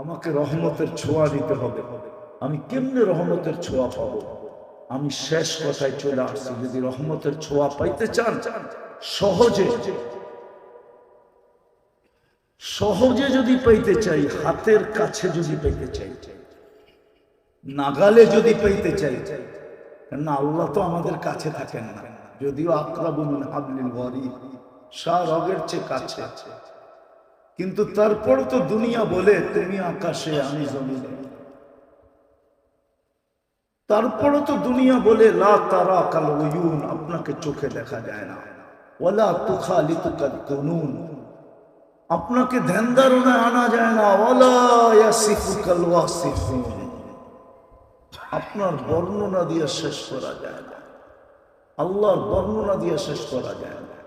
আমাকে রহমতের ছোঁয়া দিতে হবে। আমি কেমনে রহমতের ছোঁয়া পাবো? আমি শেষ কথায় চলে আসছি। যদি রহমতের ছোঁয়া পাইতে চান, সহজে সহজে যদি পাইতে চাই, হাতের কাছে যদি পাইতে চাই, নাগালে যদি পাইতে চাই না আল্লাহ তো আমাদের কাছে থাকেন না। যদিও আক্রাবুল হাবলিল ওয়ারিদ শাহ রগের চেয়ে কাছে। কিন্তু তারপর তো দুনিয়া বলে, তুমি আকাশে, আমি জমিনে। তারপরও তো দুনিয়া বলে, লা তারা কাল ওয়ুন আপনাকে চোখে দেখা যায় না। ওয়ালা তুখালি তুকাল তনুন আপনাকে ধ্যান ধারণায় আনা যায় না। ওয়ালা ইয়াসিফু কাল ওয়াসিফুন আপনার বর্ণনা দিয়ে শেষ করা যায় না। আল্লাহর বর্ণনা দিয়ে শেষ করা যায় না।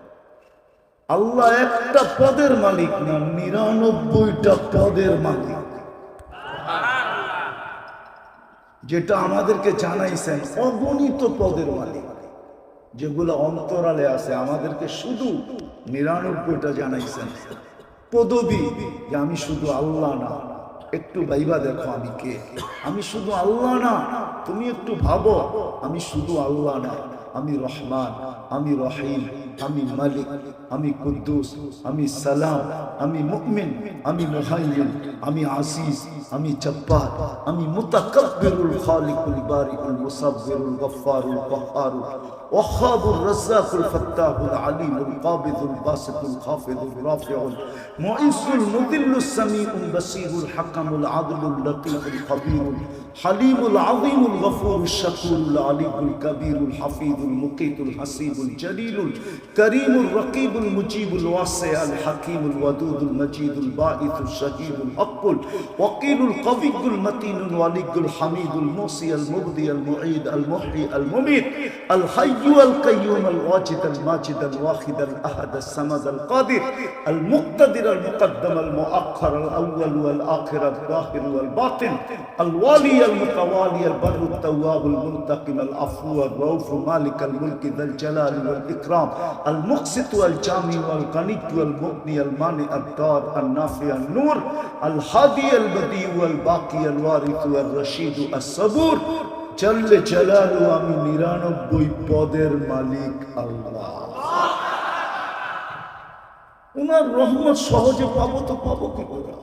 আল্লাহ একটা পদের মালিক না, নিরানব্বইটা পদের মালিক। যেটা আমাদেরকে জানাইছেন, অগণিত পদের মালিক। যেগুলো অন্তরালে আছে, আমাদেরকে শুধু নিরানব্বইটা জানাইছেন। পদবি যে আমি শুধু আল্লাহ না, একটু ভাইবা দেখো আমি কে। আমি শুধু আল্লাহ না, তুমি একটু ভাবো, আমি শুধু আল্লাহ না, আমি রহমান। আমি রহিম আমি মালিক আমি কুদ্দুস আমি সালাম আমি মুকমিন আমি মুহাইমিন আমি আসিস আমি জব্বার আমি মুতাকাব্বিরুল খালিকুল বারিকুল মুসাব্বিরুল গফফারুল কহ্হারুল ওয়াহ্হাবুর রাজ্জাকুল ফাত্তাহুল আলিমুল কাবিদুল বাসিতুল খাফিদুল রাফিউল মুইসুল মুদিল্লুস সামিউল বাসীরুল হাকামুল আদলুল লতীফুল খবীরুল الحليم العظيم الغفور الشكور العلي الكبير الحفيظ المقيت الحسيب الجليل الكريم الرقيب المجيب الواسع الحكيم الودود المجيد الباعث الشهيد الحق الوكيل القوي المتين الولي الحميد الموصي المبدي المعيد المحيي المميت الحي القيوم الواجد الماجد الواحد الأحد الصمد القادر المقتدر المقدم المؤخر الأول والآخر الظاهر والباطن الوالي المتوالي البر التواب المنتقم العفو الرؤوف مالك الملك ذا الجلال والاكرام المقسط والجامع والغني والمغني المانع الدار النافع النور الهادي البديع والباقي الوارث والرشيد الصبور জল্লে জালালু আমি নিরানব্বই পদের মালিক আল্লাহ উনার রহমত সহজে পাবো তো পাবো কি করে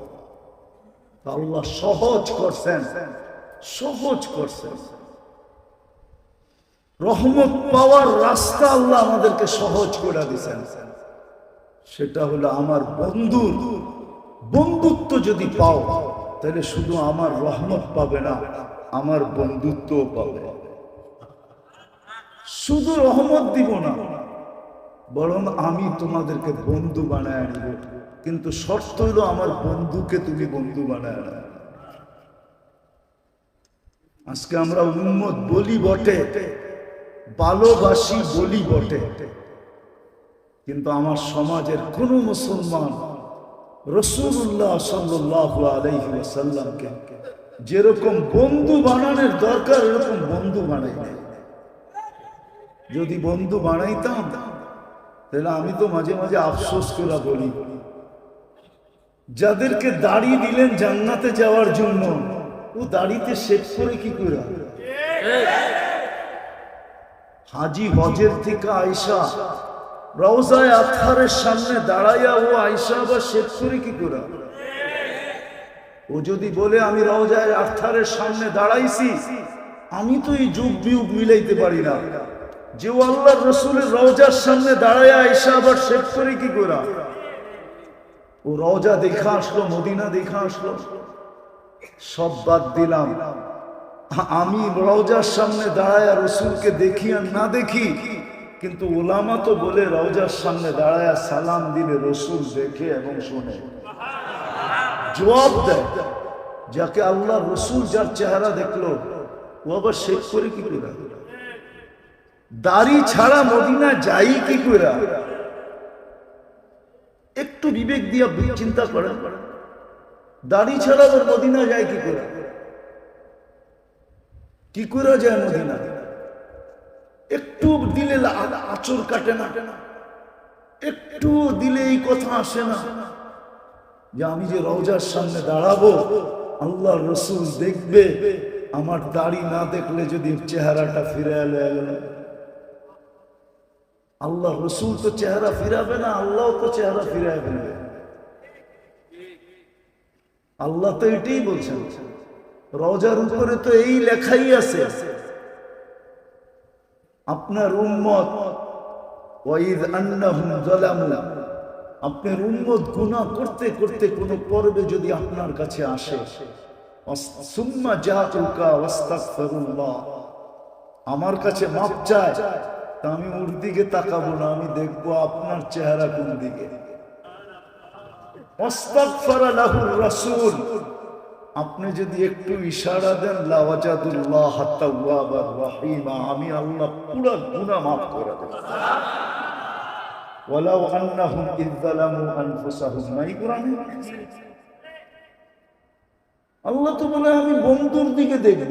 আল্লাহ সহজ করছেন সহজ করছেন রহমত পাওয়ার রাস্তা আল্লাহ আমাদেরকে সহজ করে দিয়েছেন। সেটা হলো আমার বন্ধুর বন্ধুত্ব যদি পাও, তাহলে শুধু আমার রহমত পাবে না, আমার বন্ধুত্বও পাবে। শুধু রহমত দিব না, বরং আমি তোমাদেরকে বন্ধু বানায় আনব। কিন্তু শর্ত হলো আমার বন্ধুকে তুমি বন্ধু বানায় আনবে আজকে আমরা উন্মত বলি বটে, ভালোবাসি বলি বটে। কিন্তু আমার সমাজের কোন মুসলমান রসুল্লাহ সাল্লাহ আলাইহি ওয়াসাল্লামকে যেরকম বন্ধু বানানোর দরকার, এরকম বন্ধু বানাই নাই। যদি বন্ধু বানাইতাম, তাহলে আমি তো মাঝে মাঝে আফসোস করে বলি, যাদেরকে দাড়ি দিলেন জান্নাতে যাওয়ার জন্য ও দাড়িতে শেষ করে কি করে হাজি হজের থেকে আয়সা রওজায় আথারের সামনে দাঁড়াইয়া ও আয়সা আবার শেষ করে কি করে ও যদি বলে, আমি রওজায় আথারের সামনে দাঁড়াইছি, আমি তো এই যুগ বিয়োগ মিলাইতে পারি না। যে ও আল্লাহ রসুলের রওজার সামনে দাঁড়ায় আয়সা আবার শেষ করে কি করে ও রওজা দেখা আসলো, মদিনা দেখা আসলো। সব বাদ দিলাম। আমি রওজার সামনে দাঁড়ায় রসুলকে দেখি আর না দেখি, কিন্তু ওলামা তো বলে রওজার সামনে দাঁড়ায় সালাম দিলে রসুল দেখে এবং শোনে। জবাব দেয়, যাকে আল্লাহ রসুল যার চেহারা দেখল, ও আবার শেখ করে কি করে দাড়ি ছাড়া মদিনা যাই কি করে একটু বিবেক দিয়া চিন্তা করেন। দাড়ি ছাড়া আবার মদিনা যায় কি করে? কি করে যায় মদিনা? একটু দিলে আচর কাটে না। একটু দিলে এই কথা আসে না। যে আমি যে রওজার সামনে দাঁড়াবো আল্লাহ রসুল দেখবে, আমার দাড়ি না দেখলে যদি চেহারাটা ফিরে গেল আল্লাহ রসুল তো চেহারা ফিরাবে না আল্লাহ তো চেহারা ফিরায় ফেলবে। আল্লাহ তো এটাই বলছেন, রজার উপরে তো এই লেখাই আছে। আপনার উম্মত আপনার উম্মত গুনাহ করতে করতে কোন পর্বে যদি আপনার কাছে আসে আমার কাছে মাপ চায়, তা আমি ওর দিকে তাকাবো না, আমি দেখব আপনার চেহারা কোন দিকে। আপনি যদি একটু ইশারা দেন আমি আল্লাহ পুরো গুনাহ মাফ করে দেব। আল্লাহ তো বলে, আমি বন্ধুর দিকে দেখব।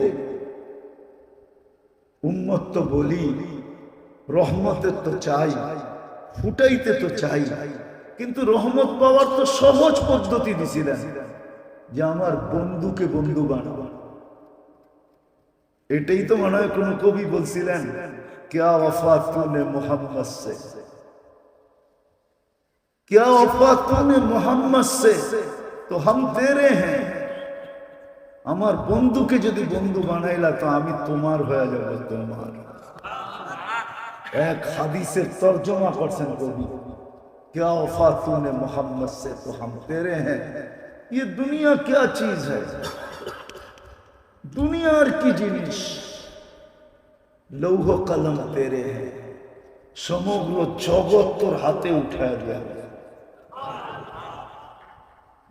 উম্মত তো বলি, রহমতের তো চাই, ফুটাইতে তো চাই। কিন্তু রহমত পাওয়ার তো সহজ পদ্ধতি দিছিলেন যে আমার বন্ধুকে বন্ধু বানাব এটাই তো মনে হয় কোন কবি বলছিলেন হ্যাঁ। আমার বন্ধুকে যদি বন্ধু বানাইলা, তো আমি তোমার হয়ে যাব তোমার। এক হাদিসের তর্জমা করছেন কবি। क्या वफा तूने मोहम्मद से तो हम तेरे हैं ये दुनिया क्या चीज है দুনিয়ার কি জিনিস লৌহ কলম তেরে হ্যাঁ সমগ্র জগৎ তোর হাতে উঠায় দেয়া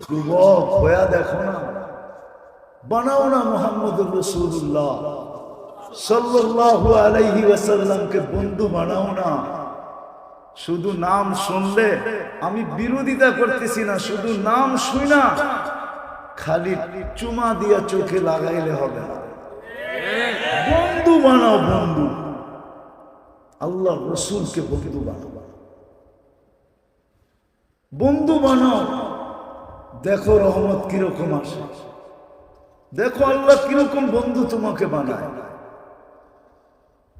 যুবক হয়ে দেখো না বানাও না মোহাম্মদ রসুল্লাহ সাল্লাল্লাহু আলাইহি ওয়াসাল্লামকে বন্ধু বানাও না শুধু নাম শুনলে আমি বিরোধিতা করতেছি না, শুধু নাম শুই না, খালি চুমা দিয়া চোখে লাগাইলে হবে বন্ধু বানাও বন্ধু। আল্লাহ রসুলকে বন্ধু বানাও। বন্ধু বানাও। দেখো রহমত কীরকম আসে। দেখো আল্লাহ কীরকম বন্ধু তোমাকে বানায়।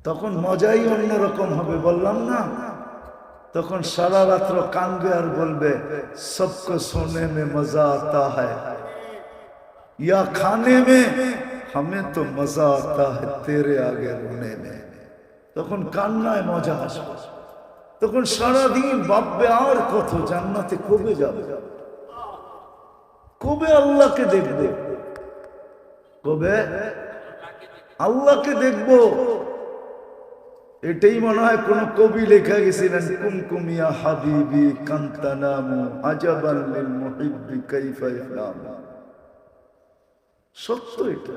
তখন মজাই অন্যরকম হবে, বললাম না? तक सारा रात्र कांदे और बोलबे सबको सोने में मज़ा आता है या खाने में हमें तो मज़ा आता है तेरे आगे रोने में तक कान्ना मज़ा आस तक सारा दिन बाब्बे और कत जाननाते कबे जाबे कबे अल्लाह के देख दे कबे अल्लाह के देखो এটাই মনে হয় কোন কবি লেখা গেছিলেন কুমকুমিয়া হাবিবি কান্তানামু আজাবান লিল মুহিব্বি কাইফা ইয়ানামু সত্য এটা।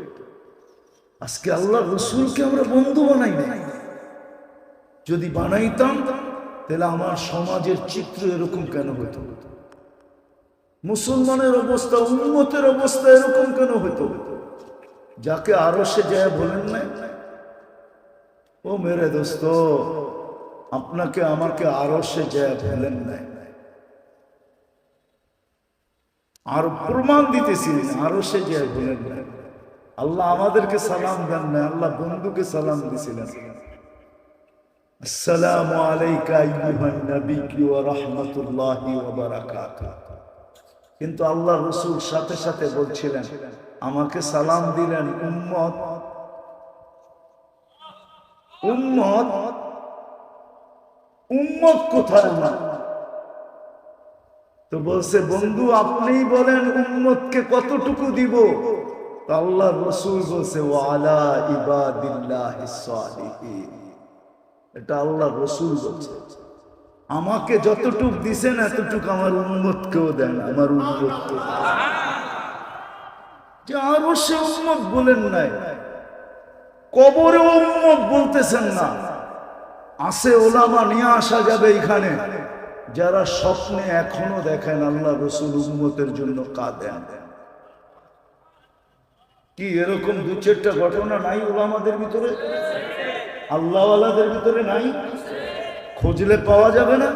আজকে আল্লাহ রসুলকে আমরা বন্ধু বানাই না যদি বানাইতাম, তাহলে আমার সমাজের চিত্র এরকম কেন হতো? মুসলমানের অবস্থা উন্মতের অবস্থা এরকম কেন হতো? যাকে আরও সে যায় বলেন না ও মেরে দোস্ত, আপনাকে আমাকে আরও সে যায় বলেন নাই আর প্রমাণ দিতেছি আরও সে যে বলেন না। আল্লাহ আমাদেরকে সালাম দেন না, আল্লাহ বন্ধুকে সালাম দিছিলেন। কিন্তু আল্লাহ রসুল সাথে সাথে বলছিলেন, আমাকে সালাম দিলেন উম্মত উম্মত উম্মত কোথায় আমার? তো বলছে, বন্ধু, আপনিই বলেন উম্মতকে কতটুকু দিব? আল্লাহ রসুল বলছে, ওয়ালা ইবাদিল্লাহ এটা আল্লাহ রসুল বলছে। আমাকে যতটুক দিছেন, এতটুক আমার উন্মতকেও দেন, আমার উন্মতকে যে আরও সে উন্মত বলেন নাই। কবরে উন্মত বলতেছেন না। আসে ওলামা নিয়ে আসা যাবে এখানে। যারা স্বপ্নে এখনও দেখেন আল্লাহ রসুল উম্মতের জন্য কাঁদেন। কি এরকম দু চারটা ঘটনা নাই ওলামাদের ভিতরে? আল্লাহওয়ালাদের ভিতরে নাই? খুঁজলে পাওয়া যাবে না?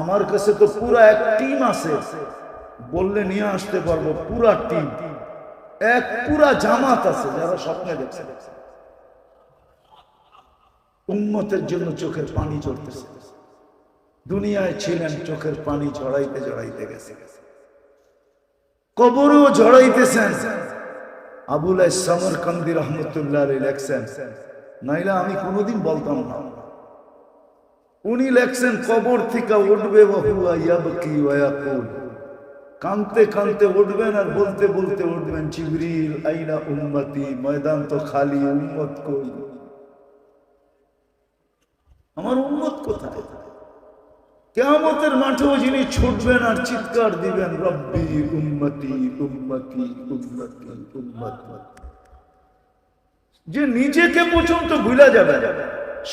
আমার কাছে তো পুরা এক টিম আছে। বললে নিয়ে আসতে পারব পুরা টিম। এক পুরা জামাত আছে যারা স্বপ্নে দেখছে। উন্মতের জন্য চোখের পানি চড়তেছে দুনিয়ায় ছিলেন, চোখের পানি ঝড়াইতে ঝড়াইতে গেছে। কবরও ঝড়াইতেছেন আবুল সমরকান্দি রহমতুল্লাহ লেখছেন, নাইলে আমি কোনোদিন বলতাম না। উনি লেখছেন, কবর থেকে উঠবে কানতে কানতে উঠবেন আর বলতে বলতে উঠবেন, জিবরিল, আইনা উম্মতি, ময়দান তো খালি উম্মত কই? আমার উম্মত কোথায়? কেয়ামতের মাঠেও যিনি ছুটবেন আর চিৎকার দিবেন, রব্বি উম্মতি উম্মতি উম্মতি উম্মতি। যে নিজেকে পর্যন্ত ভুলা যাবে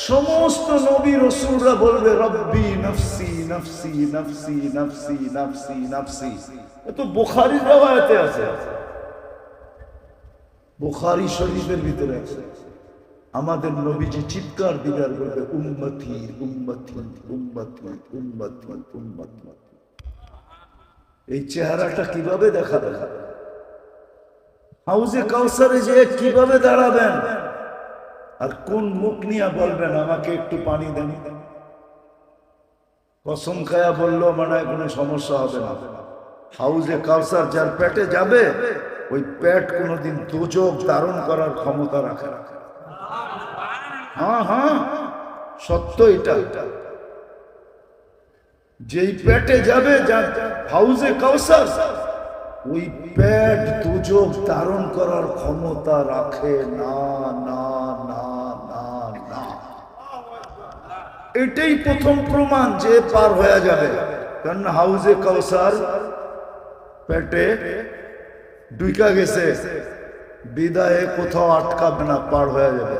সমস্ত নবী রসুলরা বলবে, রব্বি নফসি নফসি নফসি নফসি নফসি নফসি। এ তো বুখারির রাওয়ায়াতে আছে। বুখারি শরীফের ভিতরে আছে। আমাদের নবীজি চিৎকার দিবে আর বলবে উম্মতি উম্মতি উম্মতি উম্মতি উম্মতি। এই চেহারাটা কীভাবে দেখাবে হাউজে কাউসারে যে কীভাবে দাঁড়াবেন? আর কোন মুখ নিয়ে বলবেন, আমাকে একটু পানি দেন। কসম খায়া বলল মানে কোনো সমস্যা হবে না। হাউজে কাউসার যার পেটে যাবে, ওই পেট কোনোদিন দুযোগ ধারণ করার ক্ষমতা রাখে না। হ্যাঁ হ্যাঁ সত্য এটা। যেই পেটে যাবে যা হাউজে কাউসার, ওই পেট দুযোগ ধারণ করার ক্ষমতা রাখে। না না না না না। এটাই প্রথম প্রমাণ যে পার হয়ে যাবে। কারণ হাউজে কাউসার পেটে ডুইকা গেছে, বিদায়ে কোথাও আটকাবে না, পার হয়ে যাবে।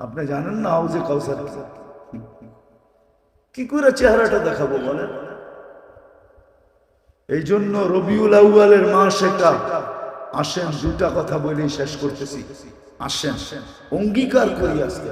আপনি জানেন না হাউজে কাউসার কি? করে চেহারাটা দেখাবো বলেন? এই জন্য রবিউল আউয়ালের মাস এটা আসেন, দুটা কথা বলেই শেষ করতেছি। আসেন, অঙ্গীকার করি আজকে।